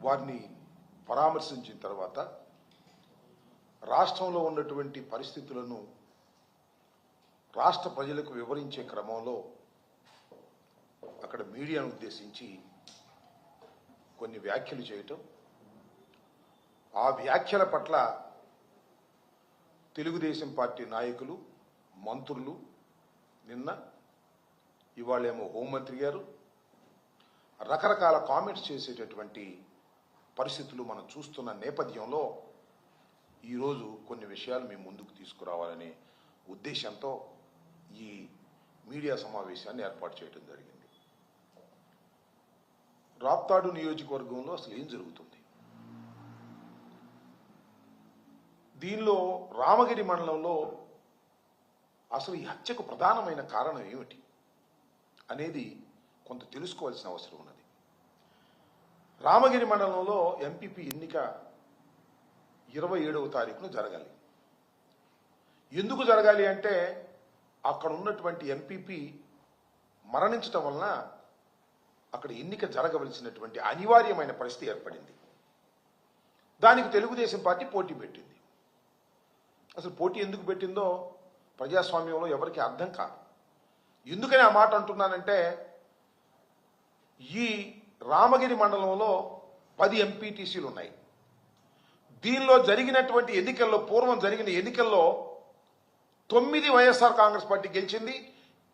వారిని పరామర్శించిన తర్వాత రాష్ట్రంలో ఉన్నటువంటి పరిస్థితులను రాష్ట్ర ప్రజలకు వివరించే క్రమంలో అక్కడ మీడియాను ఉద్దేశించి కొన్ని వ్యాఖ్యలు చేయటం. ఆ వ్యాఖ్యల పట్ల తెలుగుదేశం పార్టీ నాయకులు మంత్రులు నిన్న ఇవాళేమో హోంమంత్రి గారు రకరకాల కామెంట్స్ చేసేటటువంటి పరిస్థితులు మనం చూస్తున్న నేపథ్యంలో ఈరోజు కొన్ని విషయాలు మేము ముందుకు తీసుకురావాలనే ఉద్దేశంతో ఈ మీడియా సమావేశాన్ని ఏర్పాటు చేయడం జరిగింది. రాప్తాడు నియోజకవర్గంలో అసలు ఏం జరుగుతుంది? దీనిలో రామగిరి మండలంలో అసలు ఈ హత్యకు ప్రధానమైన కారణం ఏమిటి అనేది కొంత తెలుసుకోవాల్సిన అవసరం ఉన్నది. రామగిరి మండలంలో ఎంపీపీ ఎన్నిక ఇరవై ఏడవ తారీఖున జరగాలి. ఎందుకు జరగాలి అంటే అక్కడ ఉన్నటువంటి ఎంపీపీ మరణించటం వలన అక్కడ ఎన్నిక జరగవలసినటువంటి అనివార్యమైన పరిస్థితి ఏర్పడింది. దానికి తెలుగుదేశం పార్టీ పోటీ పెట్టింది. అసలు పోటీ ఎందుకు పెట్టిందో ప్రజాస్వామ్యంలో ఎవరికి అర్థం కాదు. ఎందుకని ఆ మాట అంటున్నానంటే ఈ రామగిరి మండలంలో పది ఎంపీటీసీలు ఉన్నాయి. దీనిలో జరిగినటువంటి ఎన్నికల్లో పూర్వం జరిగిన ఎన్నికల్లో తొమ్మిది వైఎస్ఆర్ కాంగ్రెస్ పార్టీ గెలిచింది.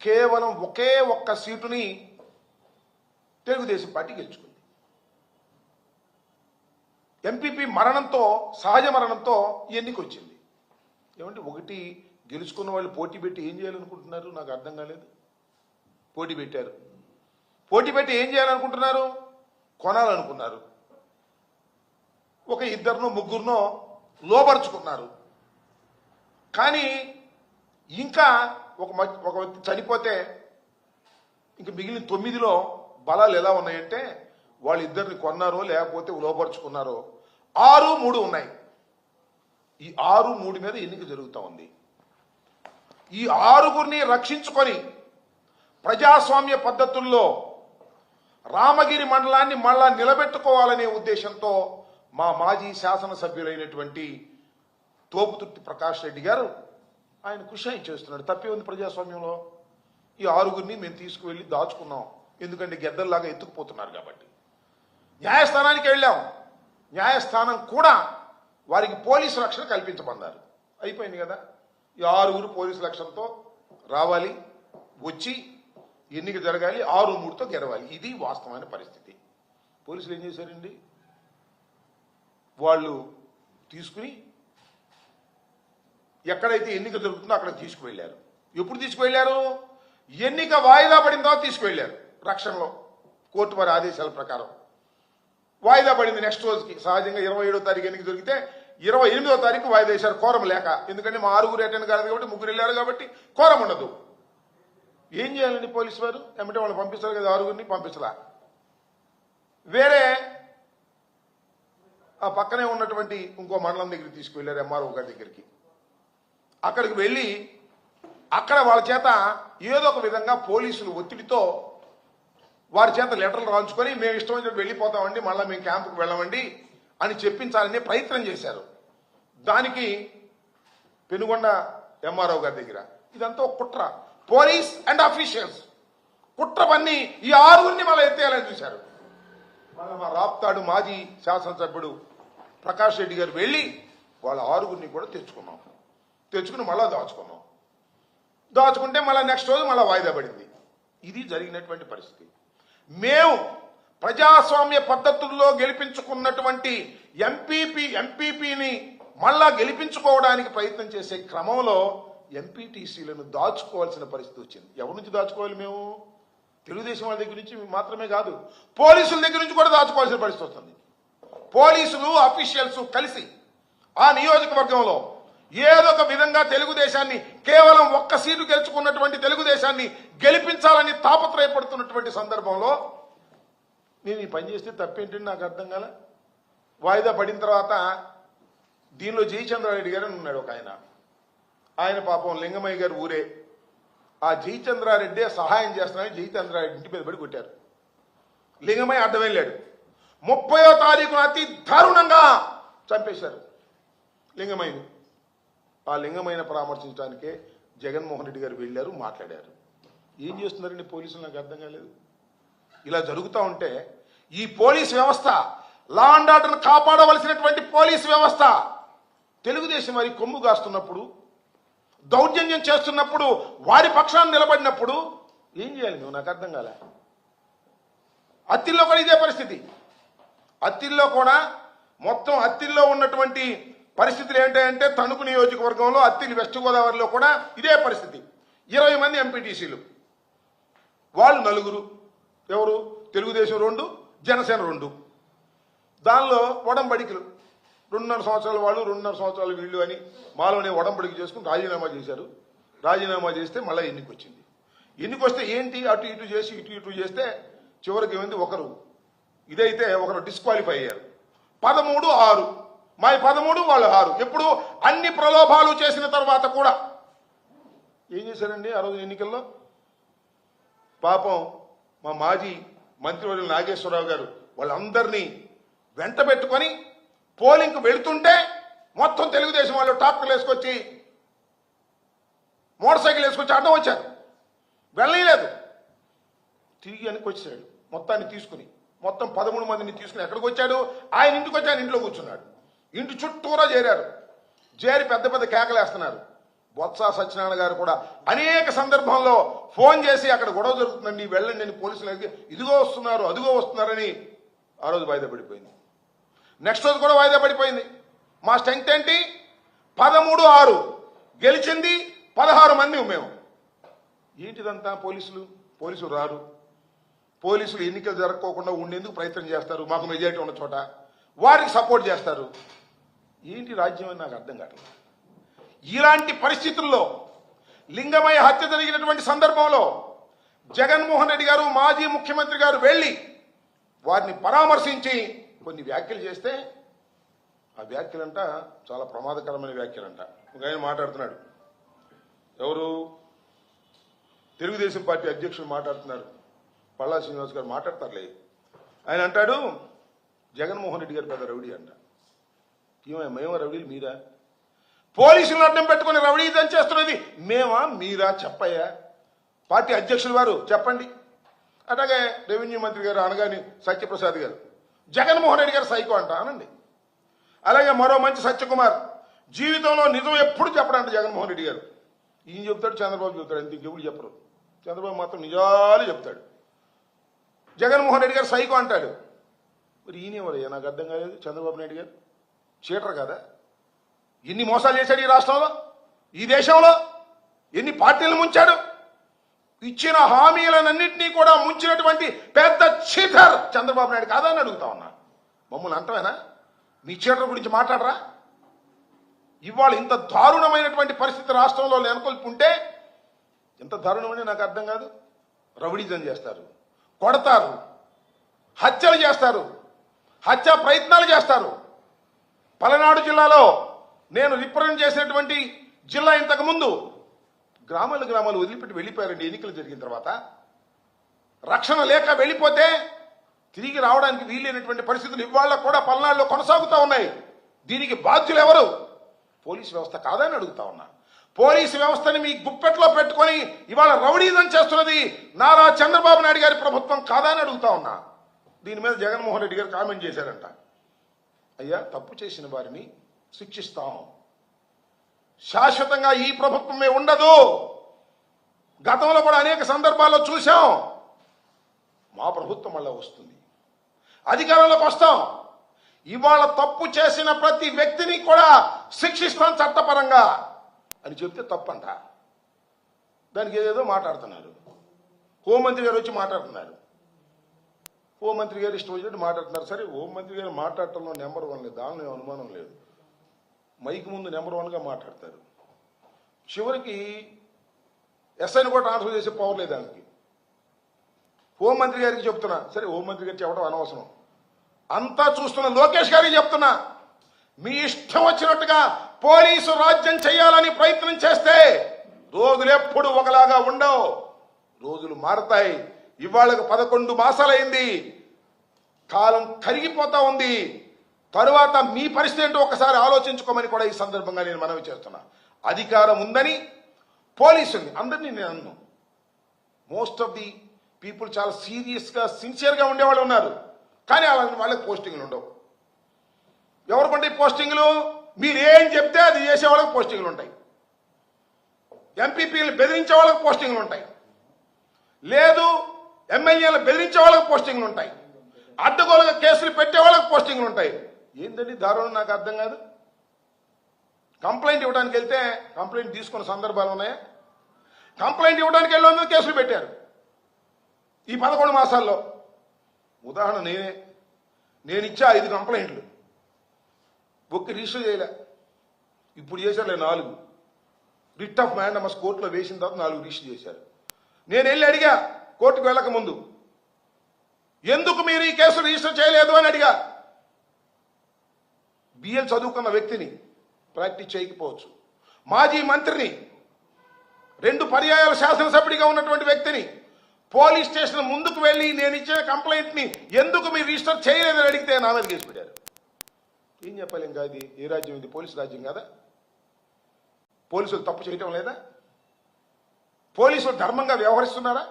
కేవలం ఒకే ఒక్క సీటుని తెలుగుదేశం పార్టీ గెలుచుకుంది. ఎంపీపీ మరణంతో సహజ మరణంతో ఎన్నిక వచ్చింది ఏమంటే ఒకటి గెలుచుకున్న వాళ్ళు పోటీ పెట్టి ఏం చేయాలనుకుంటున్నారు? నాకు అర్థం కాలేదు. పోటీ పెట్టారు. పోటీ పెట్టి ఏం చేయాలనుకుంటున్నారు? కొనాలనుకున్నారు. ఒక ఇద్దరునో ముగ్గురునో లోపరుచుకున్నారు. కానీ ఇంకా ఒక ఒక వ్యక్తి చనిపోతే ఇంక మిగిలిన తొమ్మిదిలో బలాలు ఎలా ఉన్నాయంటే వాళ్ళిద్దరిని కొన్నారో లేకపోతే లోపరుచుకున్నారో ఆరు మూడు ఉన్నాయి. ఈ ఆరు మూడు మీద ఎన్నిక జరుగుతూ ఉంది. ఈ ఆరుగురిని రక్షించుకొని ప్రజాస్వామ్య పద్ధతుల్లో రామగిరి మండలాన్ని మళ్ళా నిలబెట్టుకోవాలనే ఉద్దేశంతో మా మాజీ శాసనసభ్యులైనటువంటి తోపుతుర్తి ప్రకాష్ రెడ్డి గారు ఆయన కృషి ఆయన చేస్తున్నాడు. తప్పే ఉంది ప్రజాస్వామ్యంలో? ఈ ఆరుగురిని మేము తీసుకువెళ్ళి దాచుకున్నాం. ఎందుకంటే గెద్దల్లాగా ఎత్తుకుపోతున్నారు కాబట్టి. న్యాయస్థానానికి వెళ్ళాం. న్యాయస్థానం కూడా వారికి పోలీసు రక్షణ కల్పించమన్నారు అయిపోయింది కదా? ఈ ఆరుగురు పోలీసు రక్షణతో రావాలి వచ్చి ఎన్నిక జరగాలి ఆరు మూడుతో గెలవాలి. ఇది వాస్తవమైన పరిస్థితి. పోలీసులు ఏం చేశారండి? వాళ్ళు తీసుకుని ఎక్కడైతే ఎన్నిక జరుగుతుందో అక్కడ తీసుకువెళ్ళారు. ఎప్పుడు తీసుకువెళ్ళారు? ఎన్నిక వాయిదా పడిన తర్వాత తీసుకువెళ్ళారు. రక్షణలో కోర్టు వారి ఆదేశాల ప్రకారం. వాయిదా పడింది నెక్స్ట్ రోజుకి. సహజంగా ఇరవై ఏడో తారీఖు ఎన్నిక దొరికితే ఇరవై ఎనిమిదో తారీఖు వాయిదా వేశారు. కోరం లేక. ఎందుకంటే మా ఆరుగురు అటెండ్ కాలేదు కాబట్టి ముగ్గురు వెళ్ళారు కాబట్టి కోరం ఉండదు. ఏం చేయాలండి పోలీసు వారు? ఏమంటే వాళ్ళు పంపిస్తారు కదా ఆరుగురిని పంపించలా. వేరే ఆ పక్కనే ఉన్నటువంటి ఇంకో మండలం దగ్గరికి తీసుకువెళ్ళారు ఎంఆర్ఓ గారి దగ్గరికి. అక్కడికి వెళ్ళి అక్కడ వాళ్ళ చేత ఏదో ఒక విధంగా పోలీసులు ఒత్తిడితో వారి చేత లెటర్లు రాయించుకొని మేము ఇష్టం వెళ్ళిపోతామండి మళ్ళీ మేము క్యాంపుకు వెళ్ళమండి అని చెప్పించాలనే ప్రయత్నం చేశారు. దానికి పెనుగొండ ఎంఆర్ఓ గారి దగ్గర. ఇదంతా ఒక కుట్ర. పోలీస్ అండ్ ఆఫీషియల్స్ కుట్ర పన్ని ఈ ఆరుగురిని మళ్ళీ ఎత్తేయాలని చూశారు. మళ్ళీ మా రాప్తాడు మాజీ శాసనసభ్యుడు ప్రకాష్ రెడ్డి గారు వెళ్ళి వాళ్ళ ఆరుగురిని కూడా తెచ్చుకున్నాం. తెచ్చుకుని మళ్ళా దాచుకున్నాం. దాచుకుంటే మళ్ళీ నెక్స్ట్ రోజు మళ్ళీ వాయిదా పడింది. ఇది జరిగినటువంటి పరిస్థితి. మేము ప్రజాస్వామ్య పద్ధతుల్లో గెలిపించుకున్నటువంటి ఎంపీపీ ఎంపీపీని మళ్ళా గెలిపించుకోవడానికి ప్రయత్నం చేసే క్రమంలో ఎంపీటీసీలను దాచుకోవాల్సిన పరిస్థితి వచ్చింది. ఎవరి నుంచి దాచుకోవాలి మేము? తెలుగుదేశం వాళ్ళ దగ్గర నుంచి మాత్రమే కాదు పోలీసుల దగ్గర నుంచి కూడా దాచుకోవాల్సిన పరిస్థితి వస్తుంది. పోలీసులు అఫీషియల్స్ కలిసి ఆ నియోజకవర్గంలో ఏదో ఒక విధంగా తెలుగుదేశాన్ని కేవలం ఒక్క సీటు గెలుచుకున్నటువంటి తెలుగుదేశాన్ని గెలిపించాలని తాపత్రయపడుతున్నటువంటి సందర్భంలో నేను ఈ పని చేస్తే తప్పేంటి నాకు అర్థం కాల? వాయిదా పడిన తర్వాత దీనిలో జయచంద్రారెడ్డి గారు ఉన్నాడు ఒక ఆయన. ఆయన పాపం లింగమయ్య గారు ఊరే. ఆ జయచంద్రారెడ్డి సహాయం చేస్తున్నారని జయచంద్రారెడ్డి ఇంటి మీద పడి కొట్టారు. లింగమయ్య అడ్డం వెళ్ళాడు ముప్పయో తారీఖున అతి దారుణంగా చంపేశారు లింగమైన ఆ లింగమైన పరామర్శించడానికే జగన్మోహన్ రెడ్డి గారు వెళ్ళారు మాట్లాడారు. ఏం చేస్తున్నారండి పోలీసులు? నాకు అర్థం కాలేదు. ఇలా జరుగుతూ ఉంటే ఈ పోలీస్ వ్యవస్థ లా అండ్ ఆర్డర్ను కాపాడవలసినటువంటి పోలీస్ వ్యవస్థ తెలుగుదేశం వారి కొమ్ము కాస్తున్నప్పుడు దౌర్జన్యం చేస్తున్నప్పుడు వారి పక్షాన్ని నిలబడినప్పుడు ఏం చేయాలి నువ్వు? నాకు అర్థం కాలే. అత్తిల్లో కూడా ఇదే పరిస్థితి. అత్తిల్లో కూడా మొత్తం అత్తిల్లో ఉన్నటువంటి పరిస్థితులు ఏంటంటే తణుకు నియోజకవర్గంలో అత్తిలి వెస్ట్ గోదావరిలో కూడా ఇదే పరిస్థితి. ఇరవై మంది ఎంపీటీసీలు. వాళ్ళు నలుగురు. ఎవరు? తెలుగుదేశం రెండు జనసేన రెండు. దానిలో వడంబడికలు. రెండున్నర సంవత్సరాల వాళ్ళు రెండున్నర సంవత్సరాలు వీళ్ళు అని మాలోనే ఒడంబడిక చేసుకుని రాజీనామా చేశారు. రాజీనామా చేస్తే మళ్ళీ ఎన్నికొచ్చింది. ఎన్నికొస్తే ఏంటి? అటు ఇటు చేసి ఇటు ఇటు చేస్తే చివరికి ఏమైంది? ఒకరు. ఇదైతే ఒకరు డిస్క్వాలిఫై అయ్యారు. పదమూడు ఆరు. మా పదమూడు వాళ్ళు ఆరు. ఎప్పుడు? అన్ని ప్రలోభాలు చేసిన తర్వాత కూడా. ఏం చేశారండి ఆ రోజు ఎన్నికల్లో? పాపం మా మాజీ మంత్రివర్యులు నాగేశ్వరరావు గారు వాళ్ళందరినీ వెంట పెట్టుకొని పోలింగ్కి వెళుతుంటే మొత్తం తెలుగుదేశం వాళ్ళు ట్రాక్టర్లు వేసుకొచ్చి మోటార్ సైకిల్ వేసుకొచ్చి అడ్డం వచ్చారు. వెళ్ళలేదు. తిరిగి వెనక్కి వచ్చాడు మొత్తాన్ని తీసుకుని మొత్తం పదమూడు మందిని తీసుకుని ఎక్కడికి వచ్చాడు? ఆయన ఇంటికి వచ్చి ఆయన ఇంట్లో కూర్చున్నాడు. ఇంటి చుట్టూరా చేరారు. చేరి పెద్ద పెద్ద కేకలేస్తున్నారు బొత్స సత్యనారాయణ గారు కూడా అనేక సందర్భంలో ఫోన్ చేసి అక్కడ గొడవ జరుగుతుందండి వెళ్ళండి అని పోలీసులు ఇదిగో వస్తున్నారు అదిగో వస్తున్నారని ఆ రోజు వాయిదా పడిపోయింది. నెక్స్ట్ రోజు కూడా వాయిదా పడిపోయింది. మా స్ట్రెంగ్త్ ఏంటి? పదమూడు ఆరు. గెలిచింది పదహారు మంది మేము. ఏంటిదంతా పోలీసులు? పోలీసులు రారు. పోలీసులు ఎన్నికలు జరగకోకుండా ఉండేందుకు ప్రయత్నం చేస్తారు. మాకు మెజారిటీ ఉన్న చోట వారికి సపోర్ట్ చేస్తారు. ఏంటి రాజ్యం అని నాకు అర్థం కావట్లేదు. ఇలాంటి పరిస్థితుల్లో లింగమయ హత్య జరిగినటువంటి సందర్భంలో జగన్మోహన్ రెడ్డి గారు మాజీ ముఖ్యమంత్రి గారు వెళ్ళి వారిని పరామర్శించి కొన్ని వ్యాఖ్యలు చేస్తే ఆ వ్యాఖ్యలంట చాలా ప్రమాదకరమైన వ్యాఖ్యలంట. ఒక ఆయన మాట్లాడుతున్నాడు. ఎవరు? తెలుగుదేశం పార్టీ అధ్యక్షులు మాట్లాడుతున్నారు. పల్లా శ్రీనివాస్ గారు మాట్లాడతారులే. ఆయన అంటాడు జగన్మోహన్ రెడ్డి గారు పెద్ద రౌడీ అంట. ఏమో మేము రౌడీలు మీరా? పోలీసులను అడ్డం పెట్టుకుని రౌడీజం చేస్తున్నది మేమా మీరా? చెప్పయ్యా. పార్టీ అధ్యక్షుల వారు చెప్పండి. అట్లాగే రెవెన్యూ మంత్రి గారు అనగాని సత్యప్రసాద్ గారు జగన్మోహన్ రెడ్డి గారు సైకో అంట అనండి. అలాగే మరో మంచి సత్యకుమార్. జీవితంలో నిజం ఎప్పుడు చెప్పడంట జగన్మోహన్ రెడ్డి గారు. ఈయన చెప్తాడు చంద్రబాబు చెప్తాడు అంతే ఇంకెప్పుడు చెప్పరు. చంద్రబాబు మాత్రం నిజాలు చెప్తాడు. జగన్మోహన్ రెడ్డి గారు సైకో అంటాడు. మరి ఈయనేవారయ్యా నాకు అర్థం కాలేదు. చంద్రబాబు నాయుడు గారు? చీటర్ కదా? ఎన్ని మోసాలు చేశాడు ఈ రాష్ట్రంలో? ఈ దేశంలో? ఎన్ని పార్టీలు ముంచాడు? ఇచ్చిన హామీలనన్నింటినీ కూడా ముంచినటువంటి పెద్ద చీటర్ చంద్రబాబు నాయుడు కాదా అని అడుగుతా ఉన్నా. మమ్మల్ని అంటమేనా మీ చీటర్ గురించి మాట్లాడరా? ఇవాళ ఇంత దారుణమైనటువంటి పరిస్థితి రాష్ట్రంలో నెలకొల్పుంటే ఎంత దారుణమని నాకు అర్థం కాదు. రౌడీజం చేస్తారు కొడతారు హత్యలు చేస్తారు హత్య ప్రయత్నాలు చేస్తారు. పలనాడు జిల్లాలో నేను రిప్రజెంట్ చేసినటువంటి జిల్లా ఇంతకుముందు గ్రామాలు గ్రామాలు వదిలిపెట్టి వెళ్ళిపోయారండి. ఎన్నికలు జరిగిన తర్వాత రక్షణ లేక వెళ్ళిపోతే తిరిగి రావడానికి వీలైనటువంటి పరిస్థితులు ఇవాళ కూడా పల్నాడులో కొనసాగుతూ ఉన్నాయి. దీనికి బాధ్యులు ఎవరు? పోలీసు వ్యవస్థ కాదని అడుగుతా ఉన్నా. పోలీసు వ్యవస్థని మీ గుప్పెట్లో పెట్టుకొని ఇవాళ రౌడీజం చేస్తున్నది నారా చంద్రబాబు నాయుడు గారి ప్రభుత్వం కాదని అడుగుతా ఉన్నా. దీని మీద జగన్మోహన్ రెడ్డి గారు కామెంట్ చేశారంట. అయ్యా తప్పు చేసిన వారిని శిక్షిస్తాం. శాశ్వతంగా ఈ ప్రభుత్వమే ఉండదు. గతంలో కూడా అనేక సందర్భాల్లో చూశాం. మా ప్రభుత్వం మళ్ళీ వస్తుంది. అధికారంలోకి వస్తాం. ఇవాళ తప్పు చేసిన ప్రతి వ్యక్తిని కూడా శిక్షిస్తాం చట్టపరంగా అని చెప్తే తప్పంట. దానికి ఏదేదో మాట్లాడుతున్నారు. హోంమంత్రి గారు వచ్చి మాట్లాడుతున్నారు. హోంమంత్రి గారు ఇష్టం వచ్చినట్టు మాట్లాడుతున్నారు. సరే హోంమంత్రి గారు మాట్లాడటంలో నెంబర్ వన్ లేదు దానిలో అనుమానం లేదు. మైక్ ముందు నెంబర్ వన్గా మాట్లాడతారు. చివరికి ఎస్ఐని కూడా ట్రాన్స్ఫర్ చేసే పవర్ లేదు దానికి. హోంమంత్రి గారికి చెప్తున్నా సరే హోంమంత్రి గారికి చెప్పడం అనవసరం. అంతా చూస్తున్న లోకేష్ గారికి చెప్తున్నా మీ ఇష్టం వచ్చినట్టుగా పోలీసు రాజ్యం చేయాలని ప్రయత్నం చేస్తే రోజులు ఎప్పుడు ఒకలాగా ఉండవు. రోజులు మారతాయి. ఇవాళకు పదకొండు మాసాలైంది. కాలం కరిగిపోతా ఉంది. తరువాత మీ పరిస్థితి ఏంటో ఒకసారి ఆలోచించుకోమని కూడా ఈ సందర్భంగా నేను మనవి చేస్తున్నా. అధికారం ఉందని పోలీసుల్ని అందరినీ నేను అన్ను. మోస్ట్ ఆఫ్ ది పీపుల్ చాలా సీరియస్గా సిన్సియర్గా ఉండేవాళ్ళు ఉన్నారు. కానీ అలాంటి వాళ్ళకి పోస్టింగ్లు ఉండవు. ఎవరు పండి పోస్టింగ్లు మీరు ఏం చెప్తే అది చేసే వాళ్ళకి పోస్టింగ్లు ఉంటాయి. ఎంపీపీలు బెదిరించే వాళ్ళకి పోస్టింగ్లు ఉంటాయి. లేదు ఎమ్మెల్యేలు బెదిరించే వాళ్ళకి పోస్టింగ్లు ఉంటాయి. అడ్డగోలుగా కేసులు పెట్టే వాళ్ళకి పోస్టింగ్లు ఉంటాయి. ఏంటండి దారుణం? నాకు అర్థం కాదు. కంప్లైంట్ ఇవ్వడానికి వెళ్తే కంప్లైంట్ తీసుకున్న సందర్భాలు ఉన్నాయా? కంప్లైంట్ ఇవ్వడానికి వెళ్ళి కేసులు పెట్టారు. ఈ పదకొండు మాసాల్లో. ఉదాహరణ నేనే. నేను ఇచ్చా ఐదు కంప్లైంట్లు. ఒక్క రిజిస్టర్ చేయలే. ఇప్పుడు చేశారులే నాలుగు. రిట్ ఆఫ్ మ్యాండమస్ కోర్టులో వేసిన తర్వాత నాలుగు రిజిస్టర్ చేశారు. నేను వెళ్ళి అడిగా కోర్టుకు వెళ్ళక ముందు ఎందుకు మీరు ఈ కేసు రిజిస్టర్ చేయలేదు? అని అడిగా. బిఎల్ చదువుకున్న వ్యక్తిని ప్రాక్టీస్ చేయకపోవచ్చు. మాజీ మంత్రిని రెండు పర్యాయాల శాసనసభ్యుడిగా ఉన్నటువంటి వ్యక్తిని పోలీస్ స్టేషన్ ముందుకు వెళ్ళి నేను ఇచ్చిన కంప్లైంట్ని ఎందుకు మీరు రిజిస్టర్ చేయలేదని అడిగితే నా మీద కేసు పెట్టారు. ఏం చెప్పలేం కాదు ఏ రాజ్యం ఇది? పోలీసు రాజ్యం కదా? పోలీసులు తప్పు చేయటం లేదా? పోలీసులు ధర్మంగా వ్యవహరిస్తున్నారా?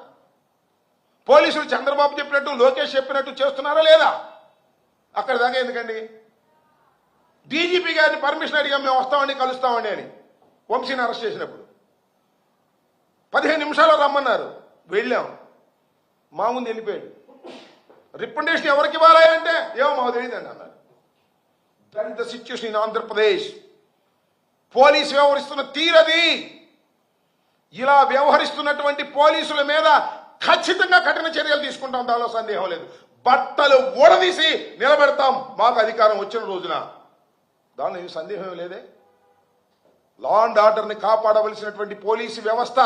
పోలీసులు చంద్రబాబు చెప్పినట్టు లోకేష్ చెప్పినట్టు చేస్తున్నారా లేదా? అక్కడ దాకా ఎందుకండి? డీజీపీ గారిని పర్మిషన్ అడిగా మేము వస్తామండి కలుస్తామండి అని. వంశీని అరెస్ట్ చేసినప్పుడు. పదిహేను నిమిషాల్లో రమ్మన్నారు. వెళ్ళాం. మా ముందు వెళ్ళిపోయాడు. రికమెండేషన్ ఎవరికి ఇవ్వాలి అంటే ఏమో మాకు తెలియదండి అన్నారు that is the situation in Andhra Pradesh police వ్యవహరిస్తున్న తీరది ఇలా వ్యవహరిస్తున్నటువంటి పోలీసుల మీద ఖచ్చితంగా కఠిన చర్యలు తీసుకుంటాం దానిలో సందేహం లేదు. బట్టలు ఊడదీసి నిలబెడతాం మాకు అధికారం వచ్చిన రోజున. దానిలో ఏమి సందేహం లేదే? లా అండ్ ఆర్డర్ని కాపాడవలసినటువంటి పోలీసు వ్యవస్థ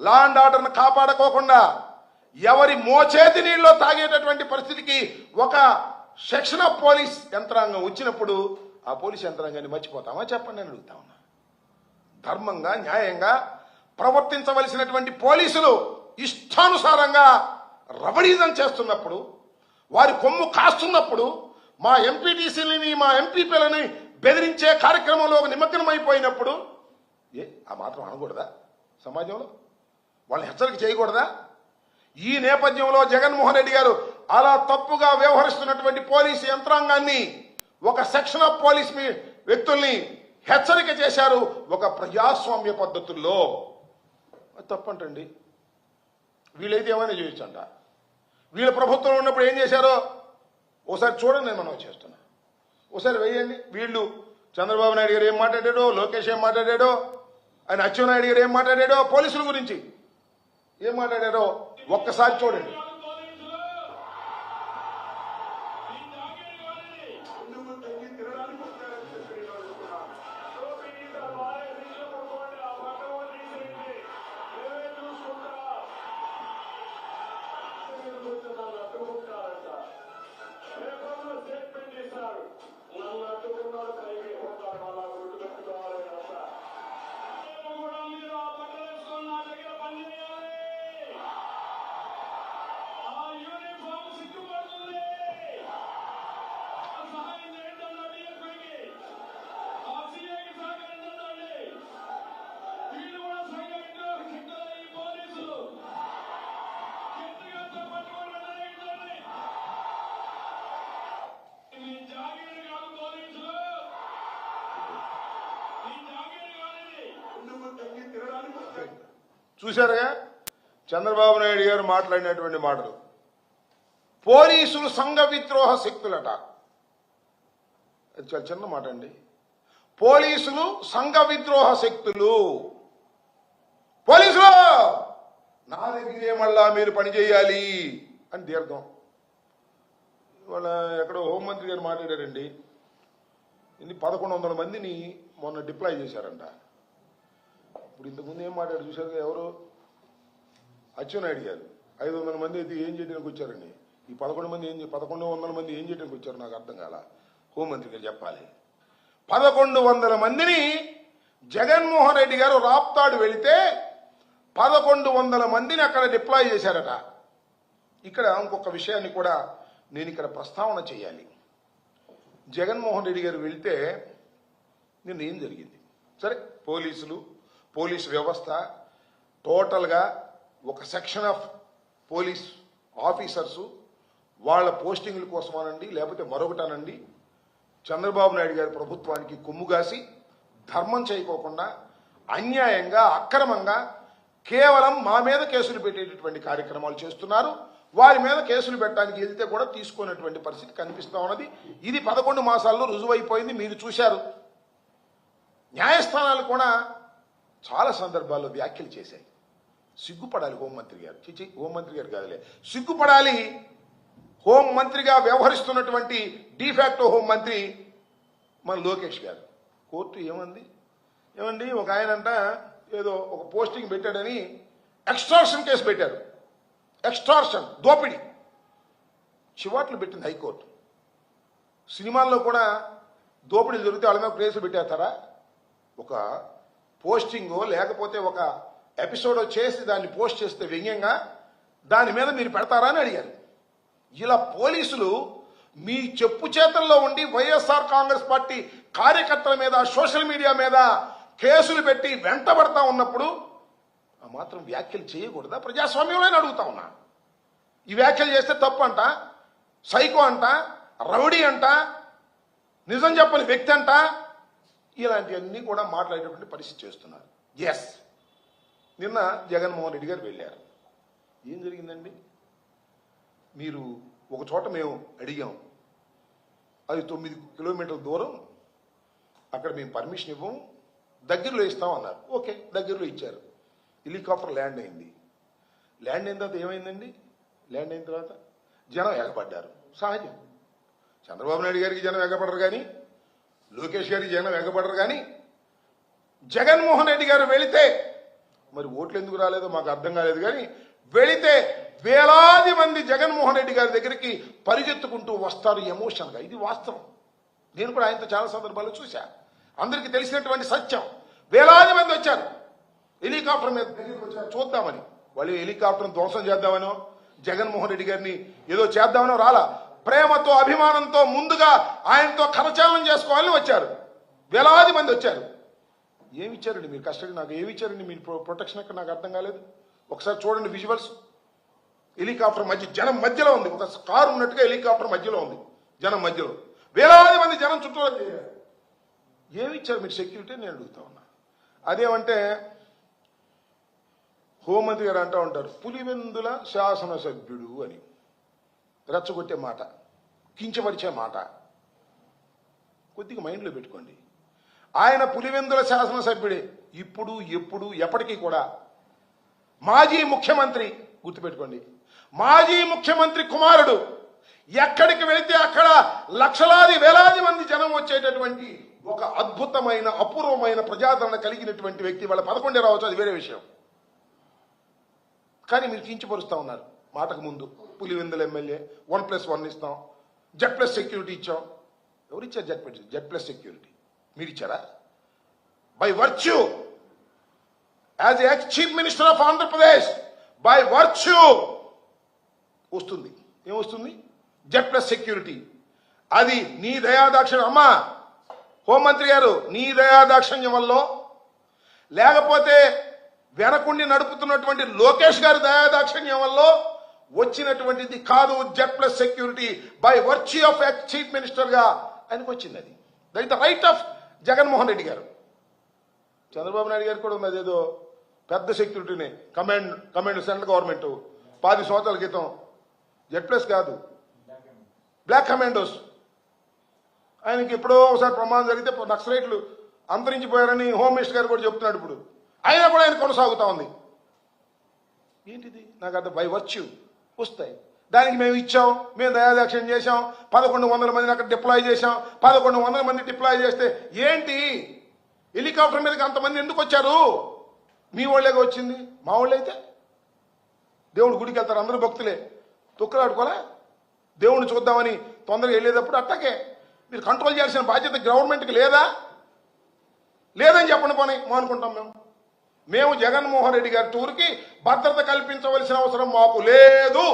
లా అండ్ ఆర్డర్ని కాపాడుకోకుండా ఎవరి మోచేతి నీళ్ళలో తాగేటటువంటి పరిస్థితికి ఒక సెక్షన్ ఆఫ్ పోలీస్ యంత్రాంగం వచ్చినప్పుడు ఆ పోలీస్ యంత్రాంగాన్ని మర్చిపోతామా? చెప్పండి నేను అడుగుతా ఉన్నా. ధర్మంగా న్యాయంగా ప్రవర్తించవలసినటువంటి పోలీసులు ఇష్టానుసారంగా రవడీజం చేస్తున్నప్పుడు వారి కొమ్ము కాస్తున్నప్పుడు మా ఎంపీటీసీలని మా ఎంపీపీలని బెదిరించే కార్యక్రమంలో ఒక నిమగ్నమైపోయినప్పుడు ఏ ఆ మాత్రం అనకూడదా సమాజంలో? వాళ్ళని హెచ్చరిక చేయకూడదా? ఈ నేపథ్యంలో జగన్మోహన్ రెడ్డి గారు అలా తప్పుగా వ్యవహరిస్తున్నటువంటి పోలీసు యంత్రాంగాన్ని ఒక సెక్షన్ ఆఫ్ పోలీస్ మీ వ్యక్తుల్ని హెచ్చరిక చేశారు ఒక ప్రజాస్వామ్య పద్ధతుల్లో. తప్పంటండి. వీళ్ళైతే ఏమైనా చేయొచ్చంట? వీళ్ళ ప్రభుత్వం ఉన్నప్పుడు ఏం చేశారో ఒకసారి చూడండి నేను మనం చేస్తున్నా. ఒకసారి వేయండి. వీళ్ళు చంద్రబాబు నాయుడు గారు ఏం మాట్లాడాడో లోకేష్ ఏం మాట్లాడాడో ఆయన అచ్చెన్నాయుడు గారు ఏం మాట్లాడాడో పోలీసుల గురించి ఏం మాట్లాడారో ఒక్కసారి చూడండి. చూశారుగా? చంద్రబాబు నాయుడు గారు మాట్లాడినటువంటి మాటలు. పోలీసులు సంఘ విద్రోహ శక్తులట. చాలా చిన్న మాట అండి. పోలీసులు సంఘ విద్రోహ శక్తులు. పోలీసులు! నా దగ్గరే మళ్ళా మీరు పని చేయాలి అని దీర్ఘం వాళ్ళ ఎక్కడో హోంమంత్రి గారు మాట్లాడారండి. ఇది పదకొండు వందల మందిని మొన్న డిప్లాయ్ చేశారంట. ఇప్పుడు ఇంతకుముందు ఏం మాట్లాడు చూశారు ఎవరు? అచ్చెన్నాయుడు గారు ఐదు వందల మంది అయితే ఏం చేయడానికి వచ్చారండి? ఈ పదకొండు మంది ఏం పదకొండు వందల మంది ఏం చేయడానికి వచ్చారు నాకు అర్థం కాల. హోంమంత్రి గారు చెప్పాలి. పదకొండు వందల మందిని జగన్మోహన్ రెడ్డి గారు రాప్తాడు వెళితే పదకొండు వందల మందిని అక్కడ డిప్లాయ్ చేశారట. ఇక్కడ ఇంకొక విషయాన్ని కూడా నేను ఇక్కడ ప్రస్తావన చేయాలి. జగన్మోహన్ రెడ్డి గారు వెళితే నిన్న ఏం జరిగింది? సరే పోలీసులు పోలీస్ వ్యవస్థ టోటల్గా ఒక సెక్షన్ ఆఫ్ పోలీస్ ఆఫీసర్సు వాళ్ళ పోస్టింగ్ల కోసమనండి లేకపోతే మరొకటనండి చంద్రబాబు నాయుడు గారి ప్రభుత్వానికి కొమ్ముగాసి ధర్మం చేయకోకుండా అన్యాయంగా అక్రమంగా కేవలం మా మీద కేసులు పెట్టేటటువంటి కార్యక్రమాలు చేస్తున్నారు. వారి మీద కేసులు పెట్టడానికి వెళ్తే కూడా తీసుకునేటువంటి పరిస్థితి కనిపిస్తూ ఉన్నది. ఇది పదకొండు మాసాల్లో రుజువైపోయింది మీరు చూశారు. న్యాయస్థానాలు కూడా చాలా సందర్భాల్లో వ్యాఖ్యలు చేశాయి. సిగ్గుపడాలి హోంమంత్రి గారు. చిచి హోంమంత్రి గారు కాదులే. సిగ్గుపడాలి హోంమంత్రిగా వ్యవహరిస్తున్నటువంటి డిఫాక్టో హోంమంత్రి మన లోకేష్ గారు. కోర్టు ఏమంది? ఏమండి ఒక ఆయనంట ఏదో ఒక పోస్టింగ్ పెట్టాడని ఎక్స్ట్రాక్షన్ కేసు పెట్టారు. ఎక్స్ట్రాక్షన్ దోపిడీ. చివాట్లు పెట్టింది హైకోర్టు. సినిమాల్లో కూడా దోపిడీ జరిగితే వాళ్ళ మీద కేసు పెట్టేస్తారా? ఒక పోస్టింగో లేకపోతే ఒక ఎపిసోడో చేసి దాన్ని పోస్ట్ చేస్తే వ్యంగ్యంగా దాని మీద మీరు పెడతారా అని అడిగారు. ఇలా పోలీసులు మీ చెప్పు చేతల్లో ఉండి వైఎస్ఆర్ కాంగ్రెస్ పార్టీ కార్యకర్తల మీద సోషల్ మీడియా మీద కేసులు పెట్టి వెంటబడతా ఉన్నప్పుడు ఆ మాత్రం వ్యాఖ్యలు చేయకూడదా? ప్రజాస్వామ్యంలోనే అడుగుతా ఉన్నా. ఈ వ్యాఖ్యలు చేస్తే తప్పు అంట సైకో అంట రౌడీ అంట నిజం చెప్పని వ్యక్తి అంట ఇలాంటివన్నీ కూడా మాట్లాడేటువంటి పరిస్థితి చేస్తున్నారు. ఎస్ నిన్న జగన్మోహన్ రెడ్డి గారు వెళ్ళారు. ఏం జరిగిందండి? మీరు ఒక చోట మేము అడిగాం. అది తొమ్మిది కిలోమీటర్ల దూరం. అక్కడ మేము పర్మిషన్ ఇవ్వం. దగ్గరలో ఇస్తాం అన్నారు. ఓకే దగ్గరలో ఇచ్చారు. హెలికాప్టర్ ల్యాండ్ అయింది. ల్యాండ్ అయిన తర్వాత ఏమైందండి? ల్యాండ్ అయిన తర్వాత జనం ఎగబడ్డారు సహజం. చంద్రబాబు నాయుడు గారికి జనం ఎగపడరు కానీ లోకేష్ గారికి జనం ఎగబడరు కానీ జగన్మోహన్ రెడ్డి గారు వెళితే మరి ఓట్లు ఎందుకు రాలేదో మాకు అర్థం కాలేదు కానీ వెళితే వేలాది మంది జగన్మోహన్ రెడ్డి గారి దగ్గరికి పరిగెత్తుకుంటూ వస్తారు ఎమోషన్గా ఇది వాస్తవం. నేను కూడా ఆయనతో చాలా సందర్భాల్లో చూశా. అందరికీ తెలిసినటువంటి సత్యం. వేలాది మంది వచ్చారు. హెలికాప్టర్ మీద వచ్చారు. చూద్దామని. వాళ్ళు హెలికాప్టర్ ధ్వంసం చేద్దామనో జగన్మోహన్ రెడ్డి గారిని ఏదో చేద్దామనో రాలా. ప్రేమతో అభిమానంతో ముందుగా ఆయనతో కరచాలనం చేసుకోవాలని వచ్చారు. వేలాది మంది వచ్చారు. ఏమి ఇచ్చారండి మీరు కస్టడీ నాకు ఏమి ఇచ్చారండి మీ ప్రొ- ప్రొటెక్షన్ ఎక్కడ నాకు అర్థం కాలేదు. ఒకసారి చూడండి విజువల్స్ హెలికాప్టర్ మధ్య జనం మధ్యలో ఉంది. ఒక కారు ఉన్నట్టుగా హెలికాప్టర్ మధ్యలో ఉంది. జనం మధ్యలో. వేలాది మంది జనం చుట్టూ చేరారు. ఏమి ఇచ్చారు మీరు సెక్యూరిటీ నేను అడుగుతా ఉన్నా. అదేమంటే హోంమంత్రి గారు అంటూ ఉంటారు పులివెందుల శాసనసభ్యుడు అని. రెచ్చగొట్టే మాట కించపరిచే మాట. కొద్దిగా మైండ్లో పెట్టుకోండి. ఆయన పులివెందుల శాసనసభ్యుడే. ఇప్పుడు ఎప్పుడు ఎప్పటికీ కూడా మాజీ ముఖ్యమంత్రి గుర్తుపెట్టుకోండి. మాజీ ముఖ్యమంత్రి కుమారుడు ఎక్కడికి వెళితే అక్కడ లక్షలాది వేలాది మంది జనం వచ్చేటటువంటి ఒక అద్భుతమైన అపూర్వమైన ప్రజాదరణ కలిగినటువంటి వ్యక్తి వాళ్ళ పదకొండే రావచ్చు అది వేరే విషయం. కానీ మీరు కించపరుస్తా ఉన్నారు. మాటకు ముందు. Pulivendula MLA one plus one ఇస్తాం. జెడ్ ప్లస్ సెక్యూరిటీ ఇచ్చాం. ఎవరు ఇచ్చారు Z plus? Z plus security. మీరు ఇచ్చారా? By virtue as ex chief minister of Andhra Pradesh by virtue వస్తుంది. ఏమొస్తుంది జెడ్ ప్లస్ సెక్యూరిటీ. అది నీ దయాదాక్షిణ్యం. అమ్మా హోంమంత్రి గారు నీ దయాదాక్షిణ్యం వల్ల. లేకపోతే వెనకుండి నడుపుతున్నటువంటి లోకేష్ గారి దయాదాక్షిణ్యం వల్ల వచ్చినటువంటిది కాదు Z plus security by virtue of chief మినిస్టర్గా ఆయనకు వచ్చింది అది that the right of Jaganmohan Reddy garu. Chandrababu Naidu గారు కూడా ఉన్నది ఏదో పెద్ద సెక్యూరిటీని. కమాండ్ కమాండ్ సెంట్రల్ గవర్నమెంట్ పది సంవత్సరాల క్రితం. జెడ్ ప్లస్ కాదు. బ్లాక్ కమాండోస్ ఆయనకి ఎప్పుడో ఒకసారి ప్రమాదం జరిగితే నక్సలైట్లు అంతరించిపోయారని హోమ్ మినిస్టర్ గారు కూడా చెప్తున్నాడు ఇప్పుడు. అయినా కూడా ఆయన కొనసాగుతా ఉంది. ఏంటిది? నాకు అర్థం బై వర్చ్యూ వస్తాయి. దానికి మేము ఇచ్చాం మేము దయాదాక్షిణ్యం చేశాం పదకొండు వందల మందిని అక్కడ డిప్లాయ్ చేశాం పదకొండు వందల మంది డిప్లాయ్ చేస్తే ఏంటి? హెలికాప్టర్ మీదకి అంతమంది ఎందుకు వచ్చారు? మీ వాళ్ళేగా వచ్చింది. మా వాళ్ళైతే? దేవుడు గుడికి వెళ్తారు అందరూ భక్తులే. తొక్కులాడుకోలే దేవుడిని చూద్దామని తొందరగా వెళ్ళేటప్పుడు అట్టకే. మీరు కంట్రోల్ చేయాల్సిన బాధ్యత గవర్నమెంట్కి లేదా? లేదని చెప్పండి పోనీ అనుకుంటాం మేము? మేము జగన్మోహన్ రెడ్డి గారి టూర్కి భద్రత కల్పించవలసిన అవసరం మాకు లేదు.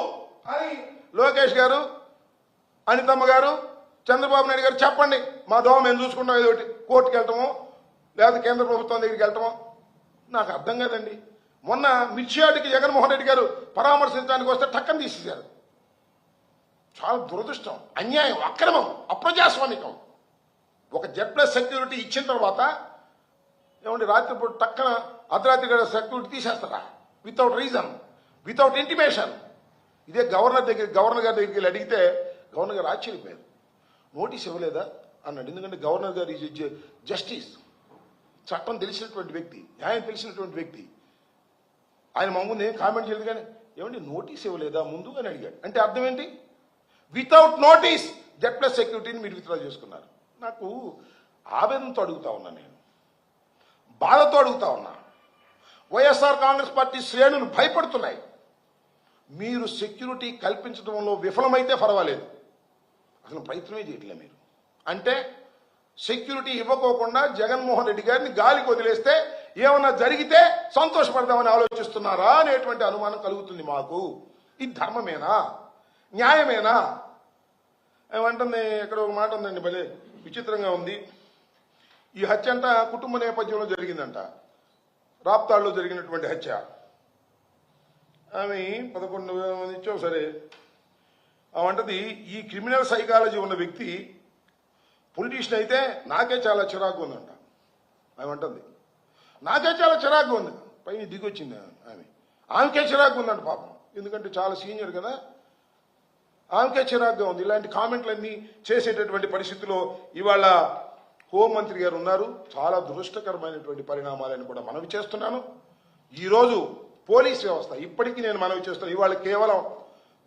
అని లోకేష్ గారు అనితమ్మ గారు చంద్రబాబు నాయుడు గారు చెప్పండి. మా దోమ మేము చూసుకుంటాం ఏదో ఒకటి. కోర్టుకి వెళ్ళటమో లేదా కేంద్ర ప్రభుత్వం దగ్గరికి వెళ్ళటమో నాకు అర్థం కాదండి. మొన్న మిర్చియాడికి జగన్మోహన్ రెడ్డి గారు పరామర్శించడానికి వస్తే టక్కని తీసేశారు. చాలా దురదృష్టం. అన్యాయం అక్రమం అప్రజాస్వామికం. ఒక జెడ్ ప్లస్ సెక్యూరిటీ ఇచ్చిన తర్వాత ఏమంటే రాత్రిపూట టక్కన అర్ధరాత్రి గడ సెక్యూరిటీ తీసేస్తారా? వితౌట్ రీజన్ వితౌట్ ఇంటిమేషన్ ఇదే గవర్నర్ దగ్గర గవర్నర్ గారి దగ్గరికి వెళ్ళి అడిగితే గవర్నర్ గారు ఆశ్చర్యపోయారు. నోటీస్ ఇవ్వలేదా? అన్నాడు. ఎందుకంటే గవర్నర్ గారు ఈజ్ జస్టిస్ చట్టం తెలిసినటువంటి వ్యక్తి న్యాయం తెలిసినటువంటి వ్యక్తి. ఆయన మా ముందు ఏం కామెంట్ చేయలేదు కానీ ఏమండి నోటీస్ ఇవ్వలేదా? ముందు అని అడిగాడు. అంటే అర్థం ఏంటి? వితౌట్ నోటీస్ జెడ్ ప్లస్ సెక్యూరిటీని మీరు విత్డ్రా చేసుకున్నారు. నాకు ఆవేదనతో అడుగుతా ఉన్నా నేను. బాధతో అడుగుతా ఉన్నా. వైఎస్ఆర్ కాంగ్రెస్ పార్టీ శ్రేణులు భయపడుతున్నాయి. మీరు సెక్యూరిటీ కల్పించడంలో విఫలమైతే పర్వాలేదు. అసలు ప్రయత్నమే చేయట్లే మీరు. అంటే సెక్యూరిటీ ఇవ్వకోకుండా జగన్మోహన్ రెడ్డి గారిని గాలికి వదిలేస్తే ఏమన్నా జరిగితే సంతోషపడదామని ఆలోచిస్తున్నారా అనేటువంటి అనుమానం కలుగుతుంది మాకు. ఇది ధర్మమేనా? న్యాయమేనా? ఏమంటుంది ఇక్కడ ఒక మాట ఉందండి భలే విచిత్రంగా ఉంది. ఈ హత్య అంట కుటుంబ నేపథ్యంలో జరిగిందంట. రాప్తాడులో జరిగినటువంటి హత్య. ఆమె పదకొండు వేల మంది ఇచ్చావు సరే. ఆమంటది ఈ క్రిమినల్ సైకాలజీ ఉన్న వ్యక్తి పొలిటీషియన్ అయితే నాకే చాలా చిరాకు ఉందంట. ఆమె అంటుంది నాకే చాలా చిరాకు ఉంది. పైన దిగొచ్చింది ఆమె. ఆమెకే చిరాకు ఉందంట పాపం. ఎందుకంటే చాలా సీనియర్ కదా. ఆమెకే చిరాకుగా ఉంది. ఇలాంటి కామెంట్లన్నీ చేసేటటువంటి పరిస్థితిలో ఇవాళ హోంమంత్రి గారు ఉన్నారు. చాలా దురదృష్టకరమైనటువంటి పరిణామాలను కూడా మనవి చేస్తున్నాను. ఈరోజు పోలీస్ వ్యవస్థ ఇప్పటికీ నేను మనవి చేస్తున్నాను ఇవాళ కేవలం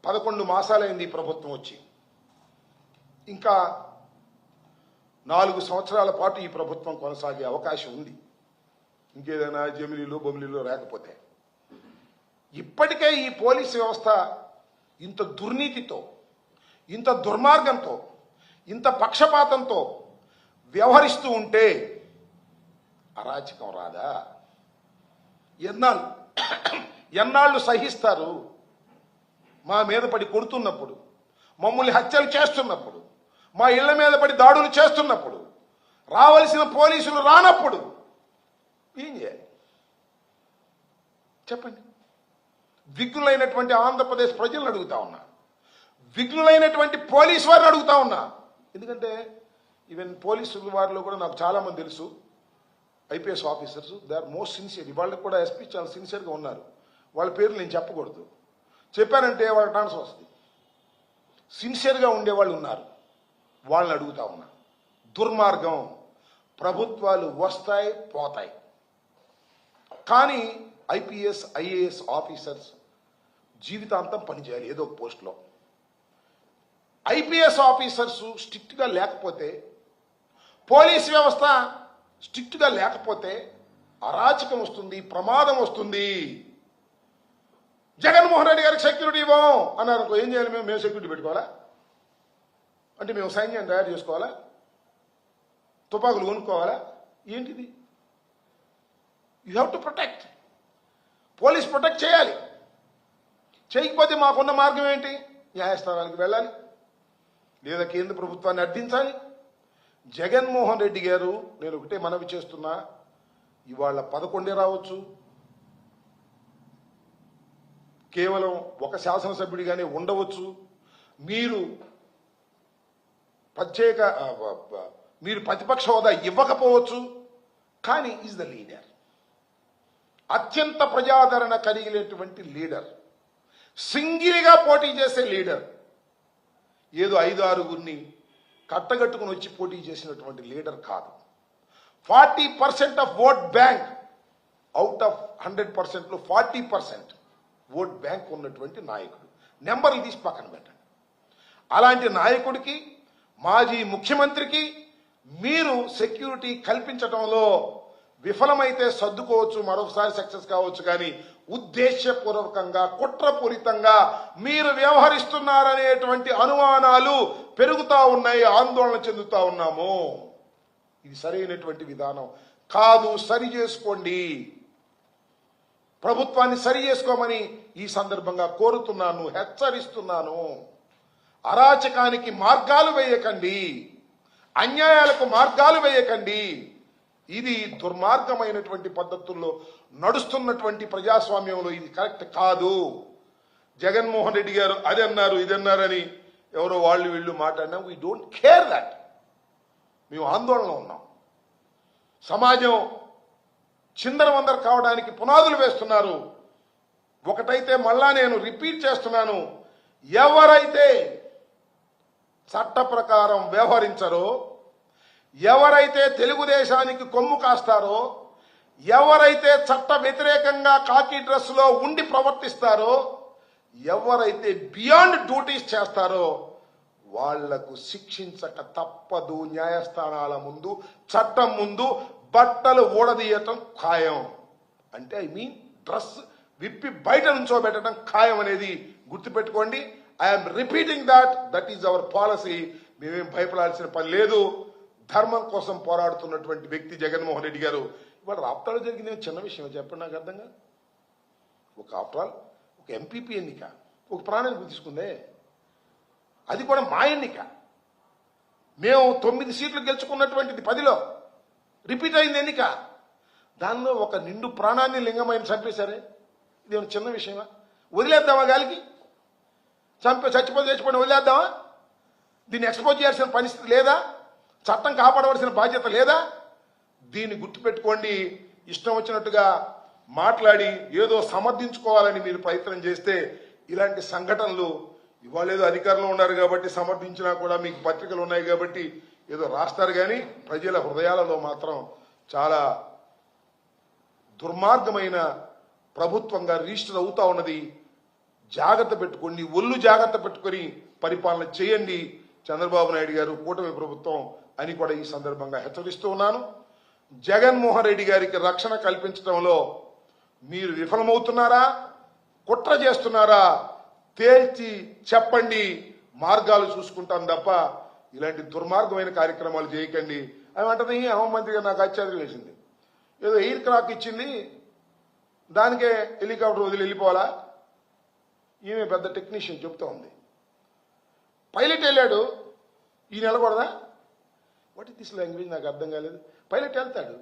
పదకొండు మాసాలైంది ఈ ప్రభుత్వం వచ్చి. ఇంకా నాలుగు సంవత్సరాల పాటు ఈ ప్రభుత్వం కొనసాగే అవకాశం ఉంది. ఇంకేదైనా జమిలీలు బొమిలీలు రాకపోతే. ఇప్పటికే ఈ పోలీస్ వ్యవస్థ ఇంత దుర్నీతితో ఇంత దుర్మార్గంతో ఇంత పక్షపాతంతో వ్యవహరిస్తూ ఉంటే అరాచకం రాదా? ఎన్నాళ్ళు? ఎన్నాళ్ళు సహిస్తారు? మా మీద పడి కొడుతున్నప్పుడు మమ్మల్ని హత్యలు చేస్తున్నప్పుడు మా ఇళ్ళ మీద పడి దాడులు చేస్తున్నప్పుడు రావలసిన పోలీసులు రానప్పుడు ఏం చేయాలి? చెప్పండి. విఘ్నులైనటువంటి ఆంధ్రప్రదేశ్ ప్రజలను అడుగుతా ఉన్నా. విఘ్నులైనటువంటి పోలీసు వారిని అడుగుతా ఉన్నా. ఎందుకంటే ఈవెన్ పోలీసుల వారిలో కూడా నాకు చాలామంది తెలుసు. IPS officers they are most sincere వాళ్ళకి కూడా ఎస్పీ చాలా సిన్సియర్గా ఉన్నారు. వాళ్ళ పేర్లు నేను చెప్పకూడదు. చెప్పానంటే వాళ్ళ ట్రాన్స్ఫర్ వస్తుంది. సిన్సియర్గా ఉండేవాళ్ళు ఉన్నారు. వాళ్ళని అడుగుతా ఉన్నా. దుర్మార్గం ప్రభుత్వాలు వస్తాయి పోతాయి. కానీ ఐపీఎస్ ఐఏఎస్ ఆఫీసర్స్ జీవితాంతం పనిచేయాలి. ఏదో ఒక పోస్ట్లో ఐపీఎస్ ఆఫీసర్స్ స్ట్రిక్ట్గా లేకపోతే పోలీస్ వ్యవస్థ స్ట్రిక్ట్గా లేకపోతే అరాచకం వస్తుంది ప్రమాదం వస్తుంది. జగన్మోహన్ రెడ్డి గారికి సెక్యూరిటీ ఇవ్వం అన్నారు ఏం చేయాలి మేము? మేము సెక్యూరిటీ పెట్టుకోవాలా? అంటే మేము సైన్యం తయారు చేసుకోవాలా? తుపాకులు కొనుక్కోవాలా? ఏంటిది? You have to protect police protect చేయాలి. చేయకపోతే మాకున్న మార్గం ఏంటి? న్యాయస్థానానికి వెళ్ళాలి. లేదా కేంద్ర ప్రభుత్వాన్ని అర్థించాలి జగన్మోహన్ రెడ్డి గారు నేను ఒకటే మనవి చేస్తున్నా ఇవాళ పదకొండే రావచ్చు. కేవలం ఒక శాసనసభ్యుడిగానే ఉండవచ్చు. మీరు ప్రత్యేక మీరు ప్రతిపక్ష హోదా ఇవ్వకపోవచ్చు. కానీ ఈజ్ ద లీడర్. అత్యంత ప్రజాదరణ కలిగినటువంటి లీడర్. సింగిల్గా పోటీ చేసే లీడర్. ఏదో ఐదు ఆరుగురిని కట్టగట్టుకుని వచ్చి పోటీ చేసినటువంటి లీడర్ కాదు. Forty percent of vote bank out of hundred పర్సెంట్లో ఫార్టీ పర్సెంట్ ఓట్ బ్యాంక్ ఉన్నటువంటి నాయకుడు. నెంబర్లు తీసి పక్కన పెట్టండి. అలాంటి నాయకుడికి మాజీ ముఖ్యమంత్రికి మీరు సెక్యూరిటీ కల్పించడంలో విఫలమైతే సర్దుకోవచ్చు మరొకసారి సక్సెస్ కావచ్చు కానీ ఉద్దేశపూర్వకంగా కుట్రపూరితంగా మీరు వ్యవహరిస్తున్నారనేటువంటి అనుమానాలు పెరుగుతా ఉన్నాయి ఆందోళన చెందుతా ఉన్నాము. ఇది సరైనటువంటి విధానం. కాదు సరి చేసుకోండి. ప్రభుత్వాన్ని సరి చేసుకోమని ఈ సందర్భంగా కోరుతున్నాను హెచ్చరిస్తున్నాను. అరాచకానికి మార్గాలు వేయకండి. అన్యాయాలకు మార్గాలు వేయకండి. ఇది దుర్మార్గమైనటువంటి పద్ధతుల్లో నడుస్తున్నటువంటి ప్రజాస్వామ్యంలో ఇది కరెక్ట్ కాదు. జగన్మోహన్ రెడ్డి గారు అది అన్నారు ఇది అన్నారని ఎవరో వాళ్ళు వీళ్ళు మాట్లాడినా వీ డోంట్ కేర్ దాట్ మేము ఆందోళనలో ఉన్నాం. సమాజం చిందరవందర కావడానికి పునాదులు వేస్తున్నారు. ఒకటైతే మళ్ళా నేను రిపీట్ చేస్తున్నాను ఎవరైతే చట్ట ప్రకారం వ్యవహరించరో ఎవరైతే తెలుగుదేశానికి కొమ్ము కాస్తారో ఎవరైతే చట్ట వ్యతిరేకంగా కాకి డ్రెస్లో ఉండి ప్రవర్తిస్తారో ఎవరైతే బియాండ్ డ్యూటీస్ చేస్తారో వాళ్ళకు శిక్షించక తప్పదు న్యాయస్థానాల ముందు చట్టం ముందు బట్టలు ఊడదీయటం ఖాయం. అంటే ఐ మీన్ డ్రెస్ విప్పి బయట నుంచోబెట్టడం ఖాయం అనేది గుర్తుపెట్టుకోండి. I'm repeating that that is our policy మేమేం భయపడాల్సిన పని లేదు. ధర్మం కోసం పోరాడుతున్నటువంటి వ్యక్తి జగన్మోహన్ రెడ్డి గారు ఇవాళ రాప్తాడు జరిగింది చిన్న విషయం చెప్పండి నాకు అర్థంగా ఒక ఆఫ్టర్ ఒక ఎంపీపీ ఎన్నిక ఒక ప్రాణానికి తీసుకుందే. అది కూడా మా ఎన్నిక. మేము తొమ్మిది సీట్లు గెలుచుకున్నటువంటిది పదిలో రిపీట్ అయింది ఎన్నిక. దానిలో ఒక నిండు ప్రాణాన్ని లింగమైన చంపేశారే. ఇది చిన్న విషయమా? వదిలేద్దామా గాలికి? చంపే చచ్చిపోతే చచ్చిపోయిన వదిలేద్దామా? దీన్ని ఎక్స్పోజ్ చేయాల్సిన పరిస్థితి లేదా? చట్టం కాపాడవలసిన బాధ్యత లేదా? దీన్ని గుర్తుపెట్టుకోండి. ఇష్టం వచ్చినట్టుగా మాట్లాడి ఏదో సమర్థించుకోవాలని మీరు ప్రయత్నం చేస్తే ఇలాంటి సంఘటనలు ఇవాళ ఏదో అధికారంలో ఉన్నారు కాబట్టి సమర్థించినా కూడా మీకు పత్రికలు ఉన్నాయి కాబట్టి ఏదో రాస్తారు కానీ ప్రజల హృదయాలలో మాత్రం చాలా దుర్మార్గమైన ప్రభుత్వంగా రిజిస్టర్ అవుతా ఉన్నది. జాగ్రత్త పెట్టుకోండి. ఒళ్ళు జాగ్రత్త పెట్టుకొని పరిపాలన చేయండి. చంద్రబాబు నాయుడు గారు కూటమి ప్రభుత్వం అని కూడా ఈ సందర్భంగా హెచ్చరిస్తూ ఉన్నాను. జగన్మోహన్ రెడ్డి గారికి రక్షణ కల్పించడంలో మీరు విఫలమవుతున్నారా? కుట్ర చేస్తున్నారా? తేల్చి చెప్పండి. మార్గాలు చూసుకుంటాం తప్ప ఇలాంటి దుర్మార్గమైన కార్యక్రమాలు చేయకండి. అవి అంటది హోంమంత్రి గారు నాకు ఆశ్చర్యం వేసింది. ఏదో ఎయిర్ క్రాక్ ఇచ్చింది. దానికే హెలికాప్టర్ వదిలి వెళ్ళిపోవాలా? ఈమె పెద్ద టెక్నీషియన్ చెప్తా ఉంది. పైలట్ వెళ్ళాడు. ఈయన కూడా వాట్ ఇస్ దిస్ లాంగ్వేజ్ నాకు అర్థం కాలేదు. పైలట్ వెళ్తాడు.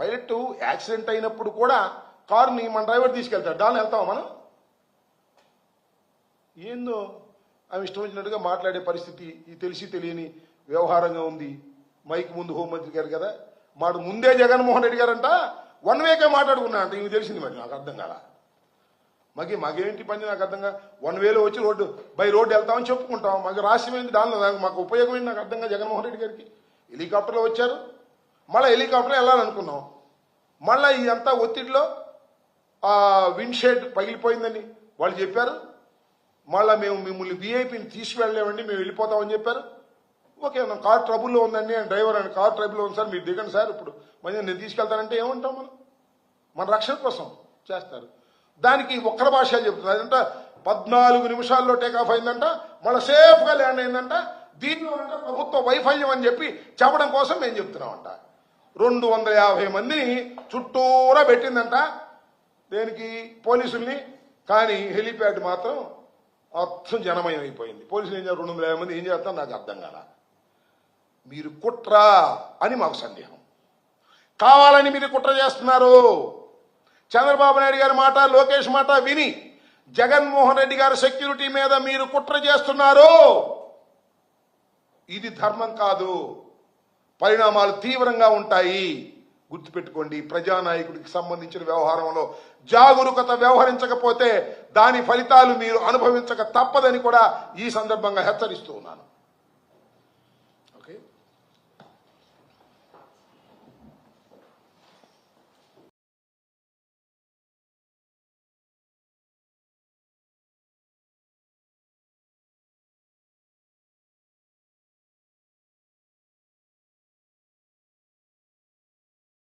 పైలట్ యాక్సిడెంట్ అయినప్పుడు కూడా కారుని మన డ్రైవర్ తీసుకెళ్తాడు. దాన్ని వెళ్తామా మనం? ఏందో? ఆమె ఇష్టం వచ్చినట్టుగా మాట్లాడే పరిస్థితి. ఇది తెలిసి తెలియని వ్యవహారంగా ఉంది. మైక్ ముందు హోంమంత్రి గారు కదా? మాడు ముందే జగన్మోహన్ రెడ్డి గారంట. వన్ వేకే మాట్లాడుకున్నా అంటే ఇవి తెలిసింది మరి. నాకు అర్థం కాలేదు మాకి మాకేంటి పని? నాకు అర్థంగా వన్ వేలో వచ్చి రోడ్డు. బై రోడ్డు వెళ్తామని చెప్పుకుంటాం. మాకు రాష్ట్రం ఏంటి దానిలో దానికి మాకు ఉపయోగం ఏంటి నాకు అర్థంగా జగన్మోహన్ రెడ్డి గారికి. హెలికాప్టర్లో వచ్చారు. మళ్ళీ హెలికాప్టర్లో వెళ్ళాలనుకున్నాం. మళ్ళీ ఇదంతా ఒత్తిడిలో ఆ విండ్ పగిలిపోయిందని వాళ్ళు చెప్పారు. మళ్ళీ మేము మిమ్మల్ని వీఐపీని తీసుకువెళ్ళలేమండి. మేము వెళ్ళిపోతామని చెప్పారు. ఓకే నా కార్ ట్రబుల్లో ఉందండి. నేను డ్రైవర్ అని కార్ ట్రబుల్లో ఉంది సార్. మీరు దిగండి సార్. ఇప్పుడు మరి నేను తీసుకెళ్తానంటే ఏమంటాం మనం? మన రక్షణ కోసం చేస్తారు. దానికి ఒక్కడ భాష చెబుతుంది అదంట పద్నాలుగు నిమిషాల్లో టేకాఫ్ అయిందంట మళ్ళీ సేఫ్గా ల్యాండ్ అయిందంట దీనిలో ప్రభుత్వ వైఫల్యం అని చెప్పి చెప్పడం కోసం మేము చెప్తున్నామంట. రెండు వందల యాభై మందిని చుట్టూరా పెట్టిందంట దేనికి? పోలీసుల్ని. కానీ హెలిప్యాడ్ మాత్రం మొత్తం జనమయం అయిపోయింది. పోలీసులు ఏం చేస్తారు రెండు వందల యాభై మంది ఏం చేస్తారు నాకు అర్థం కాల. మీరు కుట్రా అని మాకు సందేహం. కావాలని మీరు కుట్ర చేస్తున్నారు. చంద్రబాబు నాయుడు గారి మాట లోకేష్ మాట విని జగన్మోహన్ రెడ్డి గారి సెక్యూరిటీ మీద మీరు కుట్ర చేస్తున్నారు. ఇది ధర్మం కాదు. పరిణామాలు తీవ్రంగా ఉంటాయి. గుర్తుపెట్టుకోండి ప్రజానాయకుడికి సంబంధించిన వ్యవహారంలో జాగరూకత వ్యవహరించకపోతే దాని ఫలితాలు మీరు అనుభవించక తప్పదని కూడా ఈ సందర్భంగా హెచ్చరిస్తూ ఉన్నాను.